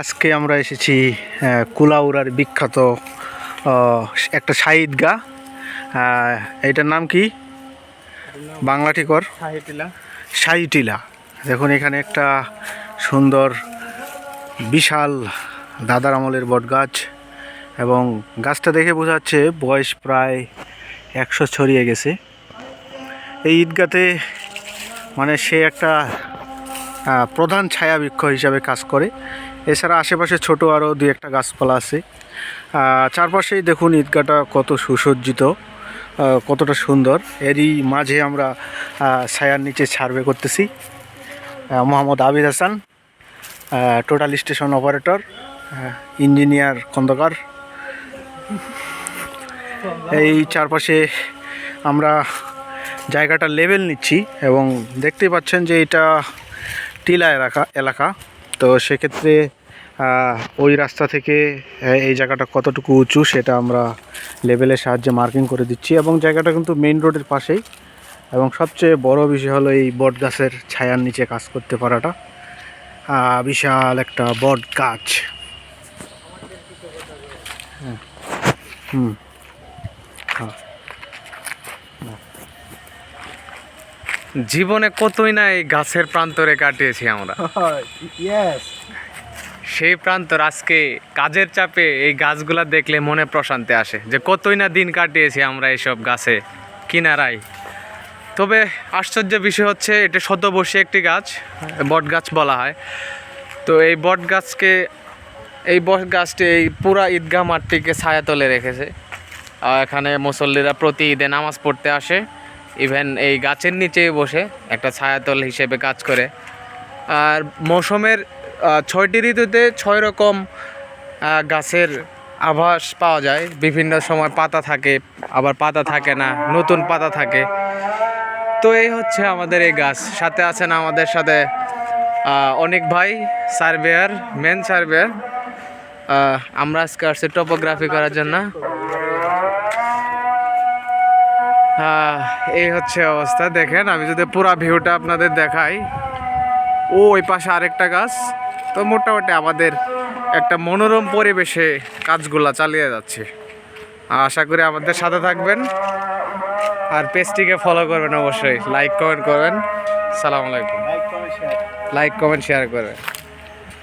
আজকে আমরা এসেছি কুলাউড়ার বিখ্যাত একটা শাহিদগা। এটার নাম কি? বাংলা ঠিকর শাহিটিলা। দেখুন এখানে একটা সুন্দর বিশাল দাদার আমলের বটগাছ এবং গাছটা দেখে বোঝা যাচ্ছে বয়স প্রায় একশো ছড়িয়ে গেছে। এই ঈদগাতে মানে সে একটা প্রধান ছায়া বৃক্ষ হিসাবে কাজ করে। এছাড়া আশেপাশে ছোট আরও দুই একটা গাছপালা আছে। চারপাশেই দেখুন ঈদগাটা কত সুসজ্জিত কতটা সুন্দর। এরই মাঝে আমরা ছায়ার নিচে সার্ভে করতেছি। Mohammad Abid Hasan total station operator engineer Khandakar. এই চারপাশে আমরা জায়গাটা লেভেল নিচ্ছি এবং দেখতেই পাচ্ছেন যে এটা টিলা এলাকা এলাকা। তো সেক্ষেত্রে ওই রাস্তা থেকে এই জায়গাটা কতটুকু উঁচু সেটা আমরা লেভেলের সাহায্যে মার্কিং করে দিচ্ছি এবং জায়গাটা কিন্তু মেইন রোডের পাশেই এবং সবচেয়ে বড় বিষয় হলো এই বট গাছের ছায়ার নিচে কাজ করতে পারাটা। বিশাল একটা বট গাছ হুম। হুম হ্যাঁ। জীবনে কতই না এই গাছের প্রান্তরে কাটিয়েছি আমরা। ইয়েস সেই প্রান্তর আজকে কাজের চাপে এই গাছগুলা দেখলে মনে প্রশান্তি আসে যে কতই না দিন কাটিয়েছি আমরা এইসব গাছে। কিনারায় তবে আশ্চর্য বিষয় হচ্ছে, এটা শতবর্ষী একটি গাছ বট গাছ বলা হয়। তো এই বট গাছকে এই বট গাছটি এই পুরা ঈদগাহ মাঠটিকে ছায়াতলে রেখেছে। আর এখানে মুসল্লিরা প্রতি ঈদে নামাজ পড়তে আসে। ইভেন এই গাছের নিচেই বসে একটা ছায়াতল হিসেবে কাজ করে। আর মৌসুমের ছয়টি ঋতুতে ছয় রকম গাছের আভাস পাওয়া যায়। বিভিন্ন সময় পাতা থাকে, আবার পাতা থাকে না, নতুন পাতা থাকে। তো এই হচ্ছে আমাদের এই গাছ। সাথে আছেন আমাদের সাথে অনেক ভাই, সার্ভেয়ার মেন সার্ভেয়ার। আমরা আজকে আসছি টপোগ্রাফি করার জন্য। এই হচ্ছে অবস্থা, দেখেন। আমি যদি পুরা ভিউটা আপনাদের দেখাই। ও, ওই পাশে আরেকটা গাছ। তো মোটামুটি আমাদের একটা মনোরম পরিবেশে কাজগুলা চালিয়ে যাচ্ছে। আশা করি আমাদের সাথে থাকবেন। আর পেজটিকে ফলো করবেন অবশ্যই। লাইক কমেন্ট করবেন সালাম আলাইকুম। লাইক কমেন্ট শেয়ার করবেন